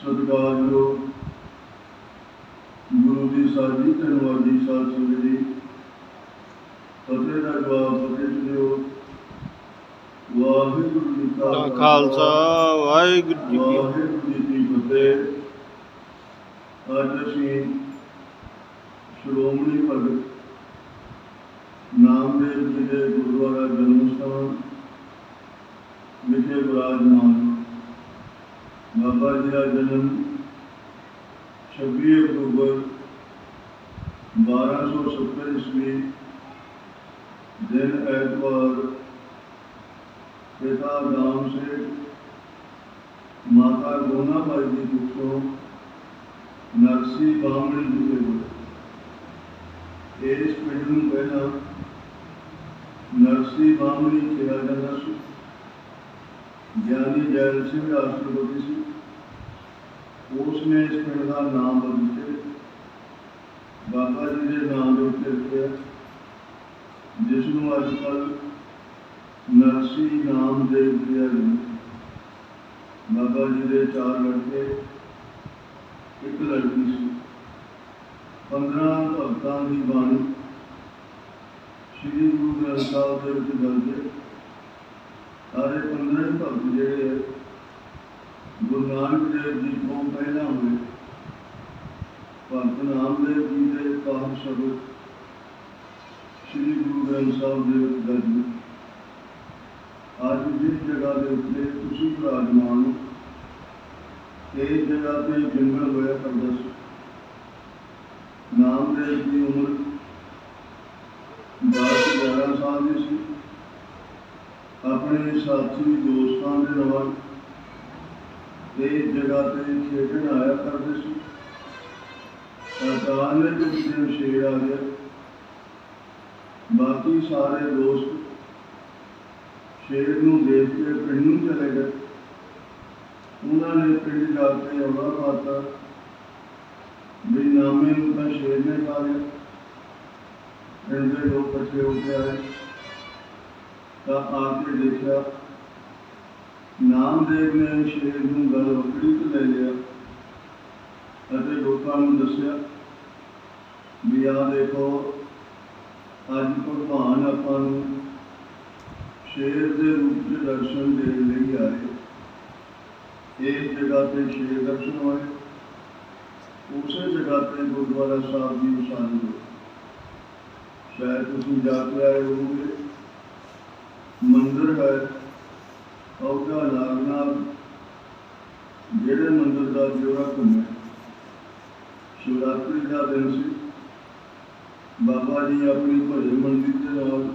ਸਤਿਕਾਰਯੋਗ ਗੁਰੂ ਦੀ ਸਾਜੀ ਤੇ ਨਵਾਜੀ ਸਾਧ ਸੰਗਤ ਜੀ। ਫਤਿਹ ਦਾ ਜਵਾਬ ਫਤਿਹ ਦਿਓ। ਵਾਹਿਗੁਰੂ ਜੀ ਦਾ ਕਾ ਖਾਲਸਾ ਵਾਹਿਗੁਰੂ ਜੀ ਕੀ ਵਾਹਿਗੁਰੂ ਜੀ ਕੀ ਫਤਿਹ। ਅੱਜ ਅਸੀਂ ਸ਼੍ਰੋਮਣੀ ਭਗਤ ਨਾਮਦੇਵ ਜੀ ਦੇ ਗੁਰਦੁਆਰਾ ਜਨਮ ਸਥਾਨ ਵਿਖੇ ਵਿਰਾਜਮਾਨ ਬਾਬਾ ਜੀ ਦਾ ਜਨਮ 26 ਅਕਤੂਬਰ 1270 ਈਸਵੀ ਦਿਨ ਐਤਵਾਰ ਪਿਤਾ ਨਾਮ ਸਿੰਘ ਮਾਤਾ ਗੋਨਾ ਬਾਈ ਦੀ ਕੁੱਖੋਂ ਨਰਸੀ ਬਾਹਮਣੀ ਜੀ ਦੇ ਕੋਲ ਇਸ ਪਿੰਡ ਨੂੰ ਪਹਿਲਾਂ ਨਰਸੀ ਬਾਹਮਣੀ ਕਿਹਾ ਜਾਂਦਾ ਸੀ ਗਿਆਨੀ ਜੈਲ ਸਿੰਘ ਰਾਸ਼ਟਰਪਤੀ ਸੀ। ਉਸ ਨੇ ਇਸ ਪਿੰਡ ਦਾ ਨਾਮ ਬਦਲ ਕੇ ਬਾਬਾ ਜੀ ਦੇ ਨਾਮ ਦੇ ਉੱਤੇ ਰੱਖਿਆ। ਜਿਸ ਨੂੰ ਅੱਜ ਕੱਲ ਨਰਸੀ ਨਾਮ ਦੇ ਦਿਆ ਬਾਬਾ ਜੀ ਦੇ ਚਾਰ ਲੜਕੇ, ਇੱਕ ਲੜਕੀ ਸੀ। 15 ਭਗਤਾਂ ਦੀ ਬਾਣੀ ਸ੍ਰੀ ਗੁਰੂ ਗ੍ਰੰਥ ਸਾਹਿਬ ਦੇ ਵਿੱਚ ਦਰਜ ਹੈ ਸਾਰੇ 15 ਭਗਤ ਜਿਹੜੇ ਹੈ ਗੁਰੂ ਨਾਨਕ ਦੇਵ ਜੀ ਤੋਂ ਪਹਿਲਾਂ ਹੋਏ ਭਗਤ ਨਾਮਦੇਵ ਜੀ ਦੇ ਪਾਠ ਸ਼ਬਦ ਸ੍ਰੀ ਗੁਰੂ ਗ੍ਰੰਥ ਸਾਹਿਬ ਦੇ ਵਿੱਚ ਦਰਜ ਹੈ ਅੱਜ ਜਿਸ ਜਗ੍ਹਾ ਦੇ ਉੱਤੇ ਤੁਸੀਂ ਵਿਰਾਜਮਾਨ ਹੋ ਇਸ ਜਗ੍ਹਾ ਤੇ ਜੰਗਲ ਹੋਇਆ ਕਰਦਾ ਸੀ ਨਾਮਦੇਵ ਦੀ ਉਮਰ 10 11 ਸਾਲ ਦੀ ਸੀ ਆਪਣੇ ਸਾਥੀ ਦੋਸਤਾਂ ਦੇ ਨਾਲ ਇਸ ਜਗ੍ਹਾ ਤੇ ਖੇਡਣ ਆਇਆ ਕਰਦੇ ਸੀ। ਸਰਕਾਰ ਨੇ ਕੁਝ ਦਿਨ ਸ਼ੇਰ ਆ ਗਿਆ। ਬਾਕੀ ਸਾਰੇ ਦੋਸਤ ਸ਼ੇਰ ਨੂੰ ਦੇਖ ਕੇ ਪਿੰਡ ਨੂੰ ਚਲੇ ਗਏ। ਉਹਨਾਂ ਨੇ ਪਿੰਡ ਜਾ ਕੇ ਆਵਾ ਪਾਤਾ ਵੀ ਨਾਮੇ ਨੂੰ ਤਾਂ ਸ਼ੇਰ ਨੇ ਖਾ ਲਿਆ। ਪਿੰਡ ਦੇ ਲੋਕ ਇਕੱਠੇ ਹੋ ਕੇ ਆਏ। ਤਾਂ ਆ ਕੇ ਦੇਖਿਆ ਨਾਮਦੇਵ ਨੇ ਸ਼ੇਰ ਨੂੰ ਗਲ ਵਕੜੀ ਤੋਂ ਲੈ ਲਿਆ ਅਤੇ ਲੋਕਾਂ ਨੂੰ ਦੱਸਿਆ, ਵੀ ਆ ਦੇਖੋ, ਅੱਜ ਭਗਵਾਨ ਆਪਾਂ ਨੂੰ ਸ਼ੇਰ ਦੇ ਰੂਪ ਵਿੱਚ ਦਰਸ਼ਨ ਦੇਣ ਲਈ ਆਏ। ਇਸ ਜਗ੍ਹਾ ਤੇ ਸ਼ੇਰ ਦਰਸ਼ਨ ਹੋਏ। ਉਸੇ ਜਗ੍ਹਾ ਤੇ ਗੁਰਦੁਆਰਾ ਸਾਹਿਬ ਦੀ ਨਿਸ਼ਾਨੀ ਹੋਈ। ਸ਼ਾਇਦ ਤੁਸੀਂ ਜਾ ਕੇ ਆਏ ਹੋਵੋਗੇ। ਮੰਦਿਰ ਹੈ ਔਗਾ ਨਾਗਨਾਥ ਜਿਹੜੇ ਮੰਦਿਰ ਦਾ ਜੋੜਾ ਘੁੰਮਿਆ। ਸ਼ਿਵਰਾਤਰੀ ਦਾ ਦਿਨ ਸੀ। ਬਾਬਾ ਜੀ ਆਪਣੀ ਭਜਨ ਮੰਡਲੀ ਦੇ ਨਾਲ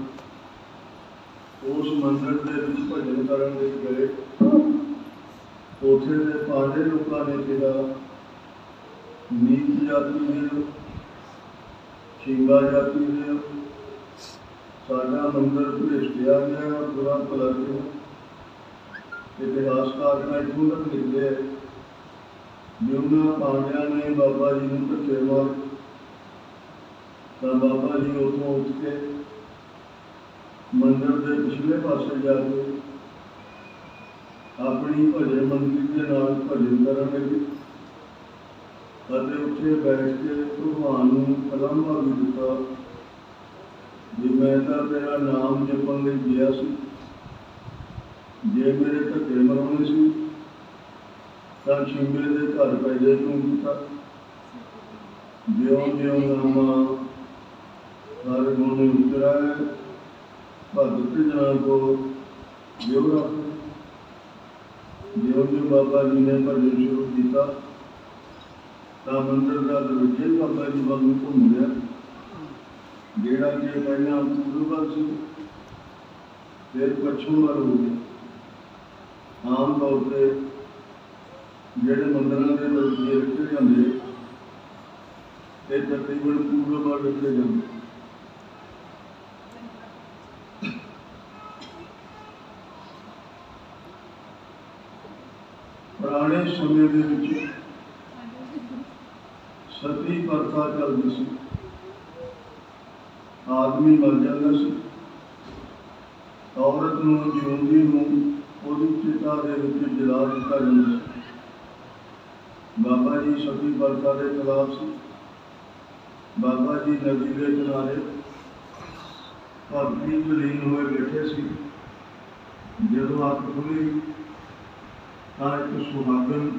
ਉਸ ਮੰਦਿਰ ਦੇ ਵਿੱਚ ਭਜਨ ਕਰਨ ਲਈ ਗਏ। ਉੱਥੇ ਦੇ ਪਾਂਡੇ ਲੋਕਾਂ ਨੇ ਕਿਹਾ, ਨੀਚ ਜਾਤੀ ਦੇ ਸ਼ਿੰਗਾ ਜਾਤੀ ਦੇ ਸਾਡਾ ਮੰਦਿਰ ਭ੍ਰਿਸ਼ਟਿਆ ਗਿਆ ਬੁਰਾ ਭਲਾ ਗਿਆ ਇਤਿਹਾਸਕਾਰ ਨੇ ਇੱਥੋਂ ਤੱਕ ਲਿਖਦੇ ਹੈ ਵੀ ਉਹਨਾਂ ਨੇ ਬਾਬਾ ਜੀ ਨੂੰ ਧੱਕੇ ਮਾਰ। ਤਾਂ ਬਾਬਾ ਜੀ ਉੱਥੋਂ ਉੱਠ ਕੇ ਮੰਦਰ ਦੇ ਪਿਛਲੇ ਪਾਸੇ ਜਾ ਕੇ ਆਪਣੀ ਭਜਨ ਮੰਡਲੀ ਦੇ ਨਾਲ ਭਜਨ ਕਰਨ ਲੱਗੇ। ਅਤੇ ਉੱਥੇ ਬੈਠ ਕੇ ਭਗਵਾਨ ਨੂੰ ਕਲਮਾ ਵੀ ਦਿੱਤਾ। ਵੀ ਮੈਂ ਤਾਂ ਤੇਰਾ ਨਾਮ ਜਪਣ ਲਈ ਗਿਆ ਸੀ ਜੇ ਮੇਰੇ ਧੱਕੇ ਮਰਾਉਣੇ ਸੀ ਤਾਂ ਸ਼ਿੰਬੇ ਦੇ ਘਰ ਪੈਦੇ ਤੂੰ ਕੀਤਾ ਜਿਉਂ ਜਿਉਂ ਨਾਮਾ ਹਰ ਗੁਣ ਉਤਰਾਏ ਭਗਤ ਜਨਾਂ ਕੋ ਜਿਉ ਰੱਖ ਜਿਉਂ ਜਿਉਂ ਬਾਬਾ ਜੀ ਨੇ ਭਜਨ ਸ਼ੁਰੂ ਕੀਤਾ ਤਾਂ ਮੰਦਰ ਦਾ ਦਰਵਾਜ਼ੇ ਬਾਬਾ ਜੀ ਵੱਲ ਨੂੰ ਘੁੰਮ ਗਿਆ ਜਿਹੜਾ ਕਿ ਪਹਿਲਾਂ ਪੂਰਬ ਵੱਲ ਸੀ, ਫਿਰ ਪੱਛਮ ਵੱਲ ਹੋ ਗਿਆ ਆਮ ਤੌਰ ਤੇ ਜਿਹੜੇ ਮੰਦਰਾਂ ਦੇ ਦਰਵਾਜ਼ੇ ਰੱਖੇ ਜਾਂਦੇ, ਇਹ ਤਕਰੀਬਨ ਪੂਰਬ ਵੱਲ ਰੱਖੇ ਜਾਂਦੇ। ਪੁਰਾਣੇ ਸਮੇਂ ਦੇ ਵਿੱਚ ਸਤੀ ਪ੍ਰਥਾ ਚੱਲਦੀ ਸੀ। ਆਦਮੀ ਮਰ ਜਾਂਦਾ ਸੀ। ਔਰਤ ਨੂੰ ਜਿਉਂਦੀ ਨੂੰ ਉਹਦੀ ਚਿਤਾ ਦੇ ਵਿੱਚ ਜਲਾ ਦਿੱਤਾ ਜਾਂਦਾ ਬਾਬਾ ਜੀ ਸਤੀ ਬਰਤਾ ਦੇ ਤਲਾਬ ਸੀ। ਬਾਬਾ ਜੀ ਨਦੀ ਦੇ ਕਿਨਾਰੇ ਭਗਤੀ ਲੀਨ ਹੋਏ ਬੈਠੇ ਸੀ। ਜਦੋਂ ਅੱਖ ਖੁੱਲੀ ਤਾਂ ਇੱਕ ਸੁਹਾਗਣ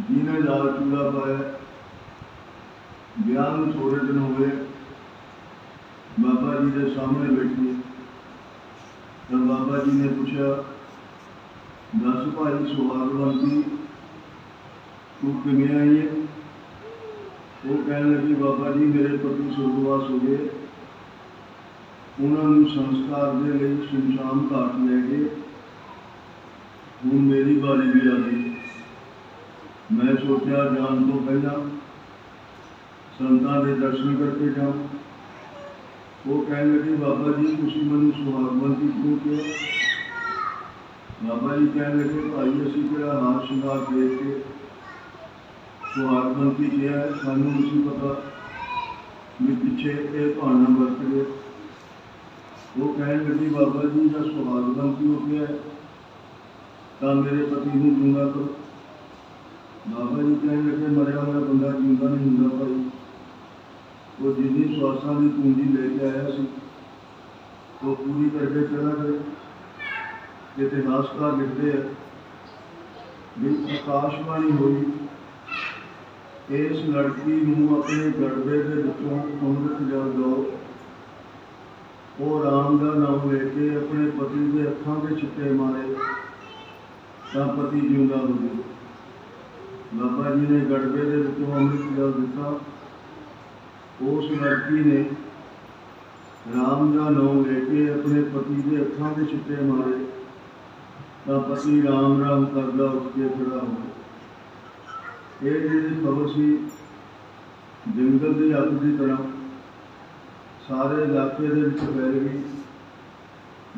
ਜਿਹਨੇ ਲਾਲ ਚੂੜਾ ਪਾਇਆ। ਵਿਆਹ ਨੂੰ ਥੋੜੇ ਦਿਨ ਹੋਏ। ਬਾਬਾ ਜੀ ਦੇ ਸਾਹਮਣੇ ਬੈਠੀ ਤਾਂ ਬਾਬਾ ਜੀ ਨੇ ਪੁੱਛਿਆ ਦੱਸ ਭਾਈ ਸੁਹਾਗਵੰਤੀ ਤੂੰ ਕਿਵੇਂ ਆਈ ਹੈ ਉਹ ਕਹਿਣ ਲੱਗੀ ਬਾਬਾ ਜੀ ਮੇਰੇ ਪਤੀ ਸੁਰਗਵਾਸ ਹੋ ਗਏ ਉਹਨਾਂ ਨੂੰ ਸੰਸਕਾਰ ਦੇ ਲਈ ਸ਼ਮਸ਼ਾਨ ਘਾਟ ਲੈ ਗਏ ਹੁਣ ਮੇਰੀ ਵਾਰੀ ਵੀ ਆ ਗਈ ਮੈਂ ਸੋਚਿਆ ਜਾਣ ਤੋਂ ਪਹਿਲਾਂ ਸੰਤਾਂ ਦੇ ਦਰਸ਼ਨ ਕਰਕੇ ਜਾਵਾਂ ਉਹ ਕਹਿਣ ਲੱਗੇ ਬਾਬਾ ਜੀ ਤੁਸੀਂ ਮੈਨੂੰ ਸੁਹਾਗਵੰਤੀ ਕਿਉਂ ਕਿਹਾ ਬਾਬਾ ਜੀ ਕਹਿਣ ਲੱਗੇ ਭਾਈ ਅਸੀਂ ਕਿਹੜਾ ਹਾਰ ਸ਼ਿੰਗਾਰ ਦੇਖ ਕੇ ਸੁਹਾਗਵੰਤੀ ਕਿਹਾ ਹੈ, ਸਾਨੂੰ ਨਹੀਂ ਪਤਾ ਵੀ ਪਿੱਛੇ ਇਹ ਭਾਣਾ ਵਰਤ ਗਏ ਉਹ ਕਹਿਣ ਲੱਗੀ ਬਾਬਾ ਜੀ ਦਾ ਸੁਹਾਗਵੰਤੀ ਹੋ ਗਿਆ ਹੈ, ਤਾਂ ਮੇਰੇ ਪਤੀ ਨੂੰ ਜਿੰਦਾ ਕਰੋ ਬਾਬਾ ਜੀ ਕਹਿਣ ਲੱਗੇ ਮਰਿਆ ਹੋਇਆ ਬੰਦਾ ਜਿੰਦਾ ਨਹੀਂ ਹੁੰਦਾ ਭਾਈ ਉਹ ਜਿੰਨੀ ਸਵਾਸਾਂ ਦੀ ਪੂੰਜੀ ਲੈ ਕੇ ਆਇਆ ਸੀ, ਉਹ ਪੂਰੀ ਕਰਕੇ ਚਲਾ ਗਿਆ। ਇਤਿਹਾਸਕਾਰ ਲਿਖਦੇ ਆ, ਵੀ ਆਕਾਸ਼ਬਾਣੀ ਹੋਈ। ਇਸ ਲੜਕੀ ਨੂੰ ਆਪਣੇ ਗੜਬੇ ਦੇ ਵਿੱਚੋਂ ਅੰਮ੍ਰਿਤ ਜਲ ਦਿਓ ਉਹ ਰਾਮ ਦਾ ਨਾਮ ਲੈ ਕੇ ਆਪਣੇ ਪਤੀ ਦੇ ਅੱਖਾਂ ਦੇ ਛਿੱਟੇ ਮਾਰੇ। ਤਾਂ ਪਤੀ ਜਿਉਂਦਾ ਹੋ ਗਿਆ। ਬਾਬਾ ਜੀ ਨੇ ਗੜਬੇ ਦੇ ਵਿੱਚੋਂ ਅੰਮ੍ਰਿਤ ਜਲ ਦਿੱਤਾ। ਉਸ ਲੜਕੀ ਨੇ ਰਾਮ ਦਾ ਨਾਮ ਲੈ ਕੇ ਆਪਣੇ ਪਤੀ ਦੇ ਅੱਖਾਂ ਦੇ ਛਿੱਟੇ ਮਾਰੇ ਤਾਂ ਪਤੀ ਰਾਮ ਰਾਮ ਕਰਦਾ ਉੱਠ ਕੇ ਖੜਾ ਹੋ ਗਿਆ। ਇਹ ਜਿਹੜੀ ਖਬਰ ਸੀ ਜੰਗਲ ਦੀ ਅੱਗ ਦੀ ਤਰ੍ਹਾਂ ਸਾਰੇ ਇਲਾਕੇ ਦੇ ਵਿੱਚ ਫੈਲ ਗਈ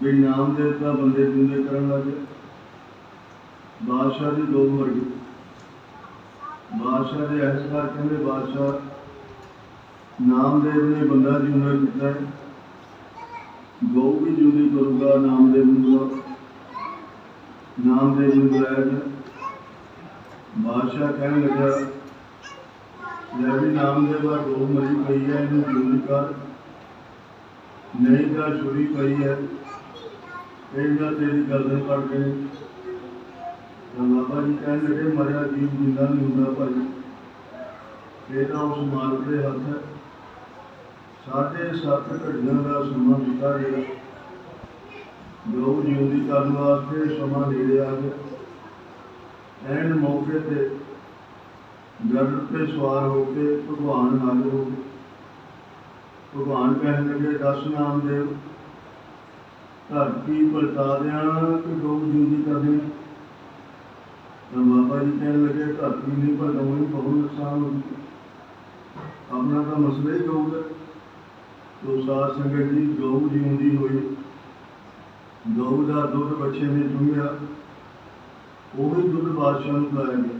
ਵੀ ਨਾਮ ਦੇਵਤਾ ਬੰਦੇ ਜਿੰਦੇ ਕਰਨ ਲੱਗੇ ਬਾਦਸ਼ਾਹ ਦੀ ਲੋਕ ਮਰ ਗਈ। ਬਾਦਸ਼ਾਹ ਦੇ ਅਹਿਸਕਾਰ ਕਹਿੰਦੇ, ਬਾਦਸ਼ਾਹ ਨਾਮਦੇਵ ਨੇ ਬੰਦਾ ਜਿਉਂਦਾ ਕੀਤਾ ਹੈ। ਗਊ ਵੀ ਜਿਉਂਦੀ ਕਰੂਗਾ, ਨਾਮਦੇਵ ਨੂੰ ਨਾਮਦੇਵ ਨੂੰ ਬੁਲਾਇਆ ਗਿਆ। ਬਾਦਸ਼ਾਹ ਕਹਿਣ ਲੱਗਾ, ਲੈ ਵੀ ਨਾਮਦੇਵ ਆ ਗਊ ਮਰੀ ਪਈ ਹੈ, ਇਹਨੂੰ ਜਿਉਂਦੀ ਕਰ। ਨਹੀਂ ਤਾਂ ਛੁਰੀ ਪਈ ਹੈ। ਇਹਦਾ ਤੇਰੀ ਗਰਦਨ ਕੱਟ ਕੇ। ਤਾਂ ਬਾਬਾ ਜੀ ਕਹਿਣ ਲੱਗੇ, ਮਰਿਆ ਜੀਵ ਜਿੰਦਾ ਨਹੀਂ ਹੁੰਦਾ ਭਾਈ। ਇਹ ਤਾਂ ਉਸ ਮਾਲਕ ਦੇ ਹੱਥ ਹੈ। ਸਾਢੇ ਸੱਤ ਘੜੀਆਂ ਦਾ ਸਮਾਂ ਦਿੱਤਾ ਗਿਆ। ਲੋਕ ਜਿਉਂਦੀ ਕਰਨ ਵਾਸਤੇ ਸਮਾਂ ਦੇ ਆ ਗਿਆ ਐਨ ਮੌਕੇ ਤੇ ਗਰਦ ਤੇ ਸਵਾਰ ਹੋ ਕੇ ਭਗਵਾਨ ਹਾਜ਼ਰ ਹੋ। ਗਏ ਭਗਵਾਨ ਕਹਿਣ ਲੱਗੇ, ਦਸ ਨਾਮ ਦੇ ਧਰਤੀ ਪਲਟਾ ਦਿਆਂ ਕਿ ਲੋਕ ਜਿਉਂਦੀ ਕਰ ਦਿਆਂ ਤਾਂ ਬਾਬਾ ਜੀ ਕਹਿਣ ਲੱਗੇ ਧਰਤੀ ਨਹੀਂ ਪਲਟਾਉਣੀ ਬਹੁਤ ਨੁਕਸਾਨ ਹੋ ਗਿਆ। ਆਪਣਾ ਤਾਂ ਮਸਲਾ ਹੀ ਹੋਊਗਾ ਦਾ ਸਾਧ ਸੰਗਤ ਜੀ ਗਊ ਜਿਉਂਦੀ ਹੋਈ ਗਊ ਦਾ ਦੁੱਧ ਬੱਚੇ ਨੇ ਚੁੰਗਿਆ, ਉਹੀ ਦੁੱਧ ਬਾਦਸ਼ਾਹ ਨੂੰ ਪਿਲਾਇਆ ਗਿਆ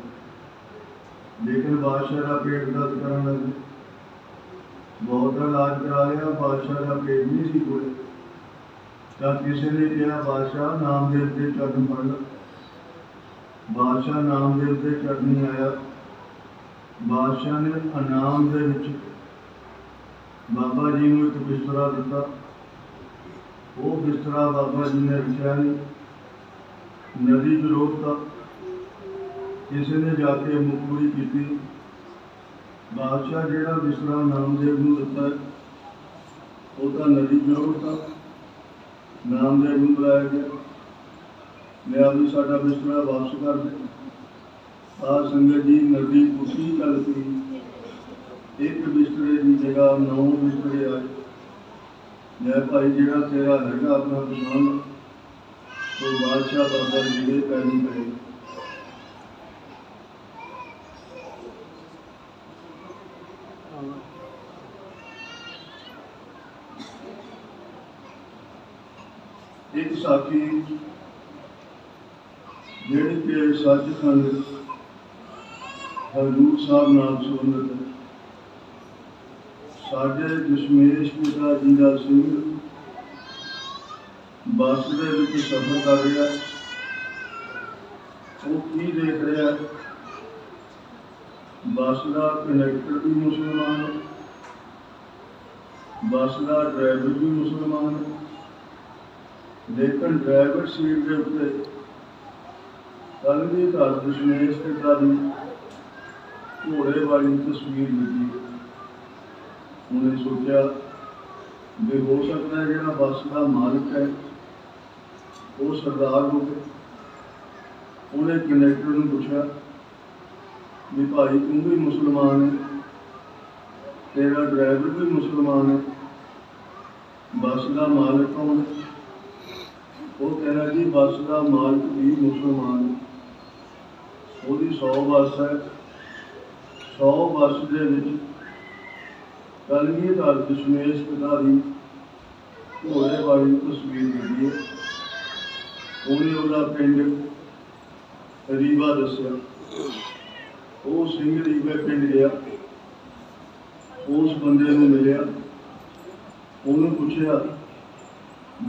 ਲੇਕਿਨ ਬਾਦਸ਼ਾਹ ਦਾ ਪੇਟ ਦਰਦ ਕਰਨ ਲੱਗਾ। ਬਹੁਤ ਇਲਾਜ ਕਰਾ ਲਿਆ, ਬਾਦਸ਼ਾਹ ਦਾ ਪੇਟ ਨਹੀਂ ਸੀ ਕੋਲੇ ਤਾਂ ਕਿਸੇ ਨੇ ਕਿਹਾ, ਬਾਦਸ਼ਾਹ, ਨਾਮ ਦੇ ਚਰਨ ਫੜ ਲਾ। ਬਾਦਸ਼ਾਹ ਨਾਮਦੇਵ ਦੇ ਚਰਨੀ ਆਇਆ। ਬਾਦਸ਼ਾਹ ਨੇ ਅਨਾਮ ਦੇ ਵਿੱਚ ਬਾਬਾ ਜੀ ਨੂੰ ਇੱਕ ਬਿਸਤਰਾ ਦਿੱਤਾ। ਉਹ ਬਿਸਤਰਾ ਬਾਬਾ ਜੀ ਨੇ ਰੱਖਿਆ ਨਹੀਂ ਨਦੀ ਚ ਰੋਕਤਾ। ਕਿਸੇ ਨੇ ਜਾ ਕੇ ਮੁਖਬਰੀ ਕੀਤੀ। ਬਾਦਸ਼ਾਹ ਜਿਹੜਾ ਬਿਸਤਰਾ ਨਾਮਦੇਵ ਨੂੰ ਦਿੱਤਾ, ਉਹ ਤਾਂ ਨਦੀ ਚ ਰੋਕਤਾ। ਨਾਮਦੇਵ ਨੂੰ ਬੁਲਾਇਆ ਗਿਆ। ਲਿਆ ਵੀ ਸਾਡਾ ਬਿਸਤਰਾ ਵਾਪਸ ਕਰ ਦੇ ਆ ਸੰਗਤ ਜੀ ਨਦੀ ਪੁੱਠੀ ਚੱਲ ਪਈ। ਇੱਕ ਬਿਸਤਰੇ ਦੀ ਜਗ੍ਹਾ, ਨੌ ਬਿਸਤਰੇ ਆਏ ਲੈ ਭਾਈ ਜਿਹੜਾ ਤੇਰਾ ਹੈਗਾ ਆਪਣਾ ਦੁਕਾਨ ਉਹ ਬਾਦਸ਼ਾਹ ਬਾਬਾ ਜੀ ਦੇ ਪੈਣੀ ਪਏ। ਇੱਕ ਸਾਥੀ ਜਿਹੜੀ ਕਿ ਸੱਚਖੰਡ ਹਜ਼ੂਰ ਸਾਹਿਬ ਨਾਲ ਸੰਬੰਧਿਤ ਹੈ। ਸਾਡੇ ਦਸ਼ਮੇਸ਼ ਪਿਤਾ ਜੀ ਦਾ ਸਿੰਘ ਬੱਸ ਦੇ ਵਿੱਚ ਸਫ਼ਰ ਕਰ ਰਿਹਾ। ਉਹ ਕੀ ਦੇਖ ਰਿਹਾ? ਬੱਸ ਦਾ ਕੰਡਕਟਰ ਵੀ ਮੁਸਲਮਾਨ ਬੱਸ ਦਾ ਡਰਾਈਵਰ ਵੀ ਮੁਸਲਮਾਨ ਲੇਕਿਨ ਡਰਾਈਵਰ ਸੀਟ ਦੇ ਉੱਤੇ ਕੱਲ੍ਹ ਦੀ ਘਰ ਦਸ਼ਮੇਸ਼ ਪਿਤਾ ਦੀ ਘੋੜੇ ਵਾਲੀ ਤਸਵੀਰ ਲੱਗੀ ਉਹਨੇ ਸੋਚਿਆ ਵੀ ਹੋ ਸਕਦਾ ਹੈ ਜਿਹੜਾ ਬੱਸ ਦਾ ਮਾਲਕ ਹੈ, ਉਹ ਸਰਦਾਰ ਹੋਵੇ। ਉਹਨੇ ਕੰਡਕਟਰ ਨੂੰ ਪੁੱਛਿਆ ਵੀ ਭਾਈ ਤੂੰ ਵੀ ਮੁਸਲਮਾਨ ਹੈ, ਤੇਰਾ ਡਰਾਈਵਰ ਵੀ ਮੁਸਲਮਾਨ ਹੈ, ਬੱਸ ਦਾ ਮਾਲਕ ਕੌਣ ਹੈ? ਉਹ ਕਹਿੰਦਾ ਜੀ ਬੱਸ ਦਾ ਮਾਲਕ ਵੀ ਮੁਸਲਮਾਨ ਉਹਦੀ 100 ਬੱਸ ਹੈ। 100 ਬੱਸ ਦੇ ਵਿੱਚ ਕਲਗੀ ਦਾ ਦਸ਼ਮੇਸ਼ ਪਿਤਾ ਦੀ ਘੋੜੇ ਵਾਲੀ ਤਸਵੀਰ ਲੱਗੀ ਹੈ। ਉਹਨੇ ਉਹਦਾ ਪਿੰਡ ਰੀਵਾ ਦੱਸਿਆ। ਉਹ ਸਿੰਘ ਰੀਵਾ ਪਿੰਡ ਗਿਆ। ਉਸ ਬੰਦੇ ਨੂੰ ਮਿਲਿਆ। ਉਹਨੂੰ ਪੁੱਛਿਆ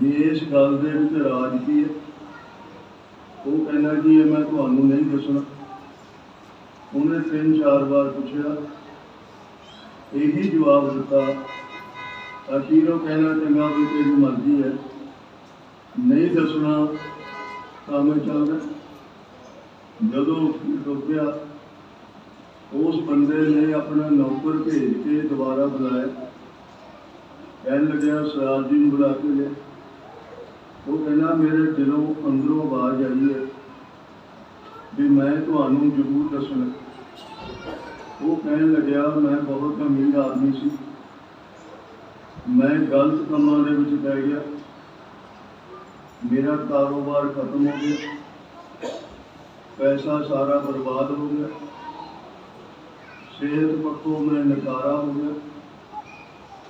ਵੀ ਇਸ ਗੱਲ ਦੇ ਵਿੱਚ ਰਾਜ ਕੀ ਹੈ? ਉਹ ਕਹਿੰਦਾ ਜੀ, ਇਹ ਮੈਂ ਤੁਹਾਨੂੰ ਨਹੀਂ ਦੱਸਣਾ। ਉਹਨੇ ਤਿੰਨ ਚਾਰ ਵਾਰ ਪੁੱਛਿਆ ਇਹੀ ਜਵਾਬ ਦਿੱਤਾ। ਅਖੀਰ ਉਹ ਕਹਿਣਾ ਚੰਗਾ ਵੀ ਤੇਰੀ ਮਰਜ਼ੀ ਹੈ। ਨਹੀਂ ਦੱਸਣਾ ਤਾਂ ਮੈਂ ਚੱਲਦਾ। ਜਦੋਂ ਰੁਕਿਆ ਉਸ ਬੰਦੇ ਨੇ ਆਪਣਾ ਨੌਕਰ ਭੇਜ ਕੇ ਦੁਬਾਰਾ ਬੁਲਾਇਆ। ਕਹਿਣ ਲੱਗਿਆ ਸਰਾਜ ਜੀ ਨੂੰ ਬੁਲਾ ਕੇ ਲਿਆ। ਉਹ ਕਹਿੰਦਾ, ਮੇਰੇ ਦਿਲੋਂ ਅੰਦਰੋਂ ਆਵਾਜ਼ ਆਈ ਹੈ ਵੀ ਮੈਂ ਤੁਹਾਨੂੰ ਜ਼ਰੂਰ ਦੱਸਣਾ। ਉਹ ਕਹਿਣ ਲੱਗਿਆ, ਮੈਂ ਬਹੁਤ ਅਮੀਰ ਆਦਮੀ ਸੀ। ਮੈਂ ਗਲਤ ਕੰਮਾਂ ਦੇ ਵਿੱਚ ਪੈ ਗਿਆ। ਮੇਰਾ ਕਾਰੋਬਾਰ ਖਤਮ ਹੋ ਗਿਆ। ਪੈਸਾ ਸਾਰਾ ਬਰਬਾਦ ਹੋ ਗਿਆ। ਸਿਹਤ ਪੱਖੋਂ ਮੈਂ ਨਕਾਰਾ ਹੋ ਗਿਆ।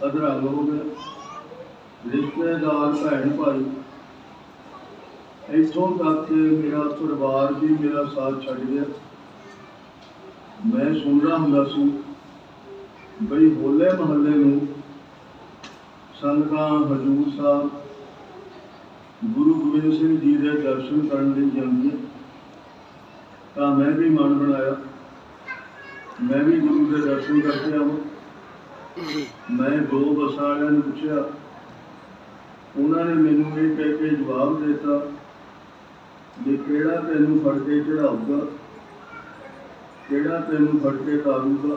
ਅਧਰੰਗ ਹੋ ਗਿਆ। ਰਿਸ਼ਤੇਦਾਰ, ਭੈਣ ਭਾਈ, ਇੱਥੋਂ ਤੱਕ ਕਿ ਮੇਰਾ ਪਰਿਵਾਰ ਵੀ ਮੇਰਾ ਸਾਥ ਛੱਡ ਗਿਆ। ਮੈਂ ਸੁਣਦਾ ਹੁੰਦਾ ਸੀ ਬਈ ਹੋਲੇ ਮਹੱਲੇ ਨੂੰ ਸੰਗਤਾਂ, ਹਜੂਰ ਸਾਹਿਬ, ਗੁਰੂ ਗੋਬਿੰਦ ਸਿੰਘ ਜੀ ਦੇ ਦਰਸ਼ਨ ਕਰਨ ਲਈ ਜਾਂਦੀਆਂ ਤਾਂ ਮੈਂ ਵੀ ਮਨ ਬਣਾਇਆ, ਮੈਂ ਵੀ ਗੁਰੂ ਦੇ ਦਰਸ਼ਨ ਕਰਕੇ ਆਵਾਂ। ਮੈਂ ਦੋ ਬੱਸਾਂ ਵਾਲਿਆਂ ਨੂੰ ਪੁੱਛਿਆ, ਉਹਨਾਂ ਨੇ ਮੈਨੂੰ ਇਹ ਕਹਿ ਕੇ ਜਵਾਬ ਦੇ ਦਿੱਤਾ ਵੀ ਕਿਹੜਾ ਤੈਨੂੰ ਫੜ ਕੇ ਚੜਾਊਗਾ ਜਿਹੜਾ ਤੈਨੂੰ ਫੜ ਕੇ ਤਾਰੂਗਾ,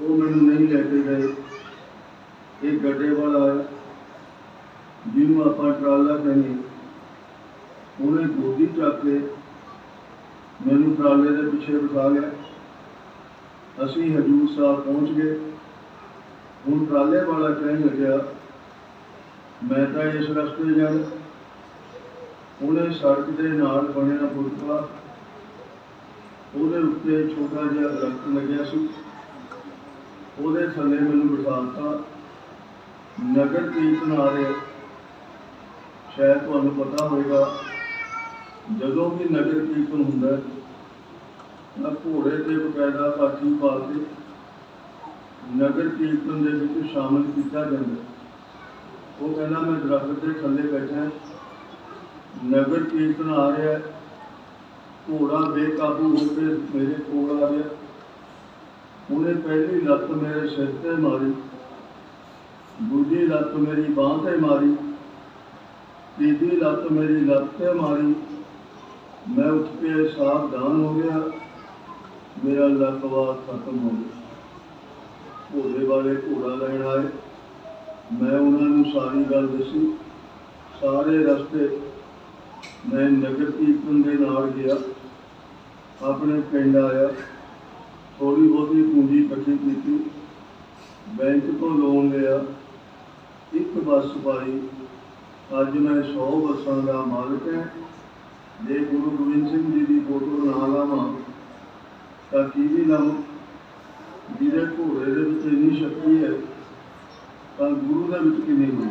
ਉਹ ਮੈਨੂੰ ਨਹੀਂ ਲੈ ਕੇ ਗਏ। ਇਹ ਗੱਡੇ ਵਾਲਾ ਆਇਆ ਜਿਹਨੂੰ ਆਪਾਂ ਟਰਾਲਾ ਕਹਿੰਦੇ ਉਹਨੇ ਗੋਦੀ ਚੱਕ ਕੇ ਮੈਨੂੰ ਟਰਾਲੇ ਦੇ ਪਿੱਛੇ ਬਿਠਾ ਲਿਆ। ਅਸੀਂ ਹਜੂਰ ਸਾਹਿਬ ਪਹੁੰਚ ਗਏ। ਹੁਣ ਟਰਾਲੇ ਵਾਲਾ ਕਹਿਣ ਲੱਗਿਆ, ਮੈਂ ਤਾਂ ਇਸ ਰਸਤੇ ਜਾਣਾ। ਉਹਨੇ ਸੜਕ ਦੇ ਨਾਲ ਬਣਿਆ ਗੁਰਦੁਆਰਾ ਉਹਦੇ ਉੱਤੇ ਛੋਟਾ ਜਿਹਾ ਦਰਖਤ ਲੱਗਿਆ ਸੀ। ਉਹਦੇ ਥੱਲੇ ਮੈਨੂੰ ਬਿਠਾਤਾ ਨਗਰ ਕੀਰਤਨ ਆ ਰਿਹਾ ਸ਼ਾਇਦ ਤੁਹਾਨੂੰ ਪਤਾ ਹੋਵੇਗਾ, ਜਦੋਂ ਵੀ ਨਗਰ ਕੀਰਤਨ ਹੁੰਦਾ ਤਾਂ ਘੋੜੇ ਤੇ ਬਕਾਇਦਾ ਪਾਠੀ ਪਾ ਕੇ ਨਗਰ ਕੀਰਤਨ ਦੇ ਵਿੱਚ ਸ਼ਾਮਲ ਕੀਤਾ ਜਾਂਦਾ ਉਹ ਕਹਿੰਦਾ, ਮੈਂ ਦਰਖਤ ਦੇ ਥੱਲੇ ਬੈਠਾ ਨਗਰ ਕੀਰਤਨ ਆ ਰਿਹਾ ਘੋੜਾ ਬੇਕਾਬੂ ਹੋ ਕੇ ਮੇਰੇ ਕੋਲ ਆ ਗਿਆ। ਉਹਨੇ ਪਹਿਲੀ ਲੱਤ ਮੇਰੇ ਸਿਰ ਤੇ ਮਾਰੀ, ਦੂਜੀ ਲੱਤ ਮੇਰੀ ਬਾਹ ਤੇ ਮਾਰੀ, ਤੀਜੀ ਲੱਤ ਮੇਰੀ ਲੱਤ ਤੇ ਮਾਰੀ। ਮੈਂ ਉੱਠ ਕੇ ਸਾਵਧਾਨ ਹੋ ਗਿਆ। ਮੇਰਾ ਲਕਵਾ ਖਤਮ ਹੋ ਗਿਆ। ਘੋੜੇ ਵਾਲੇ ਘੋੜਾ ਲੈਣ ਆਏ। ਮੈਂ ਉਹਨਾਂ ਨੂੰ ਸਾਰੀ ਗੱਲ ਦੱਸੀ। ਸਾਰੇ ਰਸਤੇ ਮੈਂ ਨਗਰ ਕੀਰਤਨ ਦੇ ਨਾਲ ਗਿਆ। ਆਪਣੇ ਪਿੰਡ ਆਇਆ। ਥੋੜੀ ਬਹੁਤੀ ਪੂੰਜੀ ਇਕੱਠੀ ਕੀਤੀ। ਬੈਂਕ ਤੋਂ ਲੋਨ ਲਿਆ। ਇੱਕ ਬੱਸ ਪਾਈ। ਅੱਜ ਮੈਂ 100 ਬੱਸਾਂ ਦਾ ਮਾਲਕ ਹਾਂ। ਜੇ ਗੁਰੂ ਗੋਬਿੰਦ ਸਿੰਘ ਜੀ ਦੀ ਫੋਟੋ ਨਾ ਲਾਵਾਂ, ਤਾਂ ਕੀ ਵੀ ਲਾਵਾਂ ਜਿਹਦੇ ਘੋੜੇ ਦੇ ਵਿੱਚ ਇੰਨੀ ਸ਼ਕਤੀ ਹੈ, ਤਾਂ ਗੁਰੂ ਦੇ ਵਿੱਚ ਕਿੰਨੀ ਹੋਈ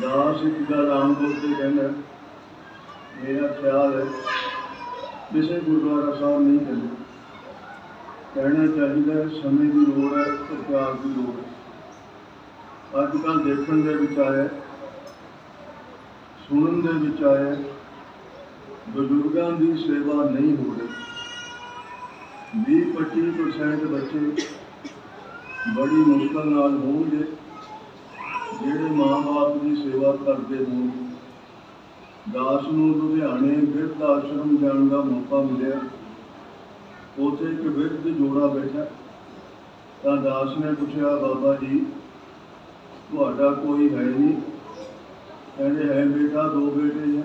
ਦਾਸ ਇੱਕ ਗੱਲ ਆਮ ਤੌਰ ਤੇ ਕਹਿੰਦਾ, ਮੇਰਾ ਖਿਆਲ ਹੈ ਕਿਸੇ ਗੁਰਦੁਆਰਾ ਸਾਹਿਬ ਨਹੀਂ ਕਹਿੰਦੇ ਕਹਿਣਾ ਚਾਹੀਦਾ ਹੈ, ਸਮੇਂ ਦੀ ਲੋੜ ਹੈ ਤੇ ਪਿਆਰ ਦੀ ਲੋੜ ਹੈ। ਅੱਜ ਕੱਲ੍ਹ ਦੇਖਣ ਦੇ ਵਿੱਚ ਆਇਆ ਸੁਣਨ ਦੇ ਵਿੱਚ ਆਇਆ ਬਜ਼ੁਰਗਾਂ ਦੀ ਸੇਵਾ ਨਹੀਂ ਹੋ ਰਹੀ। 20-25% ਬੱਚੇ ਬੜੀ ਮੁਸ਼ਕਲ ਨਾਲ ਹੋਣਗੇ ਜਿਹੜੇ ਮਾਂ-ਬਾਪ ਦੀ ਸੇਵਾ ਕਰਦੇ ਹੋਣ ਦਾਸ ਨੂੰ ਲੁਧਿਆਣੇ ਬਿਰਧ ਆਸ਼ਰਮ ਜਾਣ ਦਾ ਮੌਕਾ ਮਿਲਿਆ। ਉੱਥੇ ਇੱਕ ਬਿਰਧ ਜੋੜਾ ਬੈਠਾ। ਤਾਂ ਦਾਸ ਨੇ ਪੁੱਛਿਆ, ਬਾਬਾ ਜੀ, ਤੁਹਾਡਾ ਕੋਈ ਹੈ ਨਹੀਂ? ਕਹਿੰਦੇ, ਹੈ ਬੇਟਾ, ਦੋ ਬੇਟੇ ਆ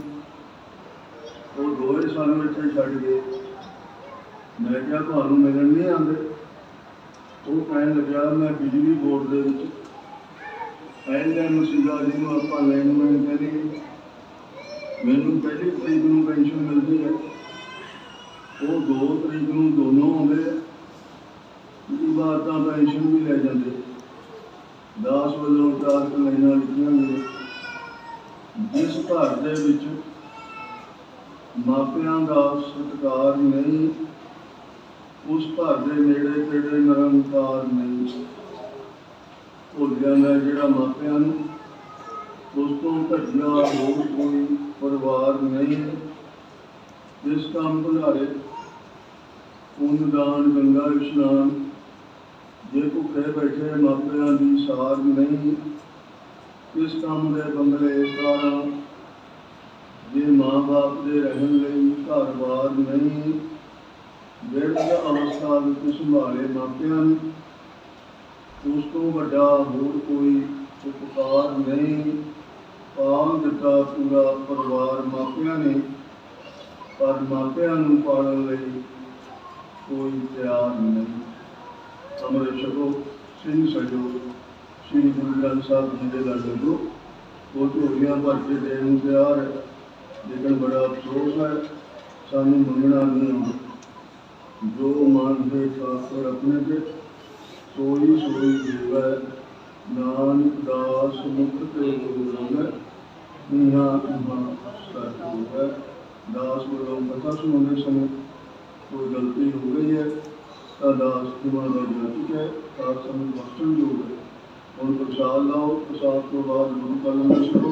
ਉਹ ਦੋਏ ਸਾਨੂੰ ਇੱਥੇ ਛੱਡ ਗਏ। ਮੈਂ ਕਿਹਾ, ਤੁਹਾਨੂੰ ਮਿਲਣ ਨਹੀਂ ਆਉਂਦੇ? ਉਹ ਕਹਿਣ ਲੱਗਿਆ, ਮੈਂ ਬਿਜਲੀ ਬੋਰਡ ਦੇ ਵਿੱਚ। ਐਲਐਮ ਸੀਗਾ ਜਿਹਨੂੰ ਆਪਾਂ ਲੈਂਡਮੈਨ ਕਹਿੰਦੇ ਮੈਨੂੰ ਪਹਿਲੀ ਤਰੀਕ ਨੂੰ ਪੈਨਸ਼ਨ ਮਿਲਦੀ ਹੈ। ਉਹ 2 ਤਰੀਕ ਨੂੰ ਦੋਨੋਂ ਆਉਂਦੇ ਆ। ਵਾਰ ਤਾਂ ਪੈਨਸ਼ਨ ਵੀ ਲੈ ਜਾਂਦੇ। 10 ਵੱਲੋਂ ਚਾਰ ਕੁ ਲਾਈਨਾਂ ਲਿਖੀਆਂ ਨੇ ਜਿਸ ਘਰ ਦੇ ਵਿੱਚ ਮਾਪਿਆਂ ਦਾ ਸਤਿਕਾਰ ਨਹੀਂ, ਉਸ ਘਰ ਦੇ ਨੇੜੇ ਤੇੜੇ ਨਿਰੰਕਾਰ ਨਹੀਂ। ਭੁੱਲ ਜਾਂਦਾ ਜਿਹੜਾ ਮਾਪਿਆਂ ਨੂੰ ਉਸ ਤੋਂ ਘਟਿਆ ਹੋਰ ਕੋਈ ਪਰਿਵਾਰ ਨਹੀਂ ਜਿਸ ਕੰਮ ਭੁਲਾਰੇ ਪੁੰਨ ਦਾਨ, ਗੰਗਾ ਇਸ਼ਨਾਨ, ਜੇ ਭੁੱਖੇ ਬੈਠੇ, ਮਾਪਿਆਂ ਦੀ ਸਾਰ ਨਹੀਂ। ਇਸ ਕੰਮ ਦੇ ਬੰਗਲੇ ਕਾਰਾਂ ਜੇ ਮਾਂ-ਬਾਪ ਦੇ ਰਹਿਣ ਲਈ ਘਰ-ਬਾਰ ਨਹੀਂ ਬਿਰਧ ਅਵਸਥਾ ਵਿੱਚ ਸੰਭਾਲੇ ਮਾਪਿਆਂ ਨੂੰ, ਉਸ ਤੋਂ ਵੱਡਾ ਹੋਰ ਕੋਈ ਉਪਕਾਰ ਨਹੀਂ। ਪਾਲ ਦਿੱਤਾ ਪੂਰਾ ਪਰਿਵਾਰ ਮਾਪਿਆਂ ਨੇ, ਪਰ ਮਾਪਿਆਂ ਨੂੰ ਪਾਲਣ ਲਈ ਕੋਈ ਤਿਆਰ ਨਹੀਂ। ਅਮਰ ਛਕੋ, ਸਿੰਘ ਸਜੋ, ਸ੍ਰੀ ਗੁਰੂ ਗ੍ਰੰਥ ਸਾਹਿਬ ਜੀ ਦੇ ਲੜ ਲੱਗੋ ਉਹ ਝੋਲੀਆਂ ਭਰ ਕੇ ਦੇਣ ਨੂੰ ਤਿਆਰ ਹੈ। ਲੇਕਿਨ ਬੜਾ ਅਫਸੋਸ ਹੈ, ਸਾਨੂੰ ਮੰਗਣਾ ਨਹੀਂ ਜੋ ਮਨ ਦੇ ਠਾਕੁਰ ਆਪਣੇ ਤੇ, ਸੋਈ ਸੋਈ ਦੇਵੈ ਨਾਨਕ ਦਾਸ ਮੁਖ ਤੇ ਗੁਰੂ ਰੰਗ ਨੀਹਾ ਮਹਾ ਸਤ ਹੋਵੇ ਦਾਸ ਵੱਲੋਂ ਕਥਾ ਸੁਣਦੇ ਸਮੇਂ ਕੋਈ ਗਲਤੀ ਹੋ ਗਈ ਹੈ ਤਾਂ ਦਾਸ ਜੀਵਾਂ ਦਾ ਜੁਟ ਹੈ ਤਾਂ ਸਮਝ ਵਕਤਨ ਜੋ ਹੈ ਹੁਣ ਪ੍ਰਸਾਦ ਲਾਓ ਪ੍ਰਸਾਦ ਤੋਂ ਬਾਅਦ ਗੁਰੂ ਕਲਮ ਦਾ ਸ਼ੁਰੂ